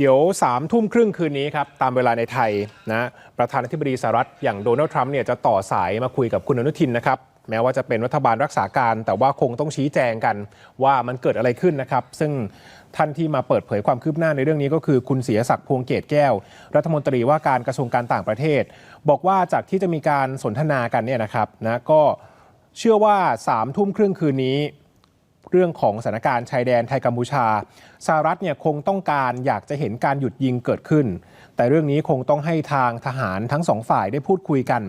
เดี๋ยวสามทุ่มครึ่งคืนนี้ครับตามเวลาในไทยนะประธานาธิบดีสหรัฐอย่างโดนัลด์ทรัมป์เนี่ยจะต่อสายมาคุยกับคุณอนุทินนะครับแม้ว่าจะเป็นรัฐบาลรักษาการ แต่ว่าคงต้องชี้แจงกันว่ามันเกิดอะไรขึ้นนะครับ ซึ่งท่านที่มาเปิดเผยความคืบหน้าในเรื่องนี้ก็คือคุณเสียศักดิ์พวงเกตแก้ว รัฐมนตรีว่าการกระทรวงการต่างประเทศ บอกว่าจากที่จะมีการสนทนากันเนี่ยนะครับนะก็เชื่อว่าสามทุ่มครึ่งคืนนี้ เรื่องของสถานการณ์ชายแดนไทยกัมพูชาสหรัฐเนี่ยคงต้องการอยากจะเห็นการหยุดยิงเกิดขึ้น แต่เรื่องนี้คงต้องให้ทางทหารทั้งสองฝ่ายได้พูดคุยกัน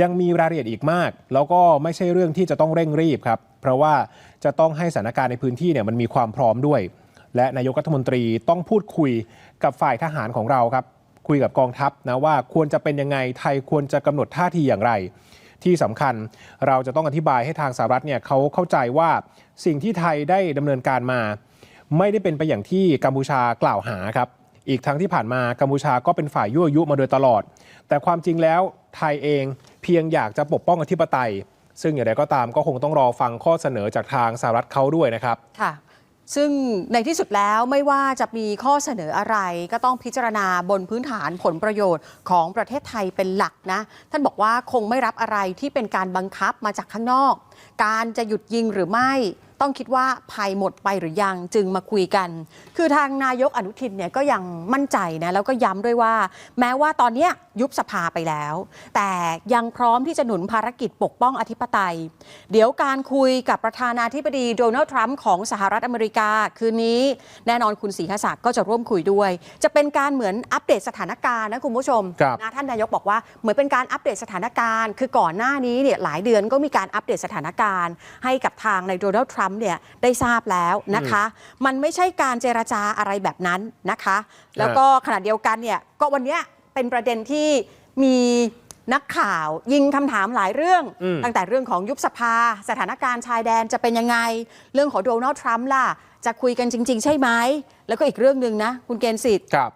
ยังมีรายละเอียดอีกมาก แล้วก็ไม่ใช่เรื่องที่จะต้องเร่งรีบครับเพราะว่าจะต้องให้สถานการณ์ในพื้นที่เนี่ยมันมีความพร้อมด้วย และนายกรัฐมนตรีต้องพูดคุยกับฝ่ายทหารของเราครับคุยกับกองทัพนะว่าควรจะเป็นยังไงไทยควรจะกำหนดท่าทีอย่างไร ที่สำคัญเราจะต้องอธิบายให้ทางสหรัฐเนี่ยเขาเข้าใจว่าสิ่งที่ไทยได้ดำเนินการมา ไม่ได้เป็นไปอย่างที่กัมพูชากล่าวหาครับอีกทั้งที่ผ่านมากัมพูชาก็เป็นฝ่ายยั่วยุมาโดยตลอด แต่ความจริงแล้วไทยเองเพียงอยากจะปกป้องอธิปไตย ซึ่งอย่างไรก็ตามก็คงต้องรอฟังข้อเสนอจากทางสหรัฐเขาด้วยนะครับค่ะ ซึ่งในที่สุดแล้วไม่ว่าจะมีข้อเสนออะไร ก็ต้องพิจารณาบนพื้นฐานผลประโยชน์ของประเทศไทยเป็นหลักนะ ท่านบอกว่าคงไม่รับอะไรที่เป็นการบังคับมาจากข้างนอก การจะหยุดยิงหรือไม่ ต้องคิดว่าภัยหมดไปหรือยังจึงมาคุยกัน คือทางนายกอนุทินเนี่ยก็ยังมั่นใจนะแล้วก็ย้ำด้วยว่า แม้ว่าตอนเนี้ยยุบสภาไปแล้ว แต่ยังพร้อมที่จะหนุนภารกิจปกป้องอธิปไตย เดี๋ยวการคุยกับประธานาธิบดีโดนัลด์ทรัมป์ของสหรัฐอเมริกา คืนนี้แน่นอนคุณศรีหศักดิ์ก็จะร่วมคุยด้วย จะเป็นการเหมือนอัปเดตสถานการณ์นะคุณผู้ชมครับนะท่านนายกบอกว่าเหมือนเป็นการอัปเดตสถานการณ์ คือก่อนหน้านี้เนี่ยหลายเดือนก็มีการอัปเดตสถานการณ์ ให้กับทางในโดนัลด์ทรัมป์เนี่ยได้ทราบแล้วนะคะ มันไม่ใช่การเจรจาอะไรแบบนั้นนะคะ แล้วก็ขณะเดียวกันเนี่ยก็วันเนี้ยเป็นประเด็นที่มีนักข่าวยิงคำถามหลายเรื่อง อืม ตั้งแต่เรื่องของยุบสภา สถานการณ์ชายแดนจะเป็นยังไง เรื่องของโดนัลด์ทรัมป์ล่ะ จะคุยกันจริง ๆ ใช่ไหม แล้วก็อีกเรื่องหนึ่งนะ คุณเกณฑ์สิทธิ์ ครับ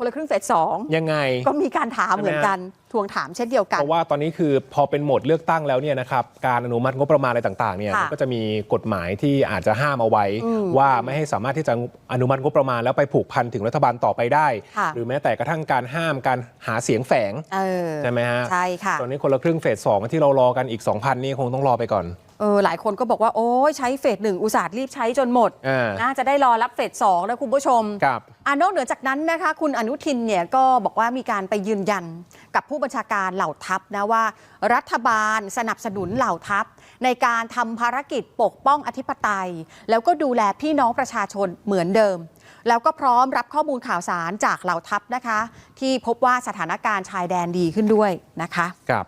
คนละครึ่งเฟสสองยังไง ก็มีการถามเหมือนกันทวงถามเช่นเดียวกัน เพราะว่าตอนนี้คือพอเป็นโหมดเลือกตั้งแล้วเนี่ยนะครับการอนุมัติงบประมาณอะไรต่างๆเนี่ยค่ะมันก็จะมีกฎหมายที่อาจจะห้ามเอาไว้อืมว่าไม่ให้สามารถที่จะอนุมัติงบประมาณแล้วไปผูกพันถึงรัฐบาลต่อไปได้ค่ะหรือแม้แต่กระทั่งการห้ามการหาเสียงแฝงเออใช่ไหมฮะใช่ค่ะตอนนี้คนละครึ่งเฟสสองที่เรารอกันอีก 2,000 นี่คงต้องรอไปก่อนเออหลายคนก็บอกว่าโอ้ยใช้เฟสหนึ่งอุตส่าห์รีบใช้จนหมดอ่าน่าจะได้รอรับเฟสสองนะคุณผู้ชมครับอ่า นอกเหนือจากนั้นนะคะคุณอนุทินเนี่ยก็บอกว่ามีการไปยืนยันกับผู้บัญชาการเหล่าทัพนะว่า รัฐบาลสนับสนุนเหล่าทัพ ในการทำภารกิจปกป้องอธิปไตย แล้วก็ดูแลพี่น้องประชาชนเหมือนเดิม แล้วก็พร้อมรับข้อมูลข่าวสารจากเหล่าทัพนะคะ ที่พบว่าสถานการณ์ชายแดนดีขึ้นด้วยนะคะ ครับ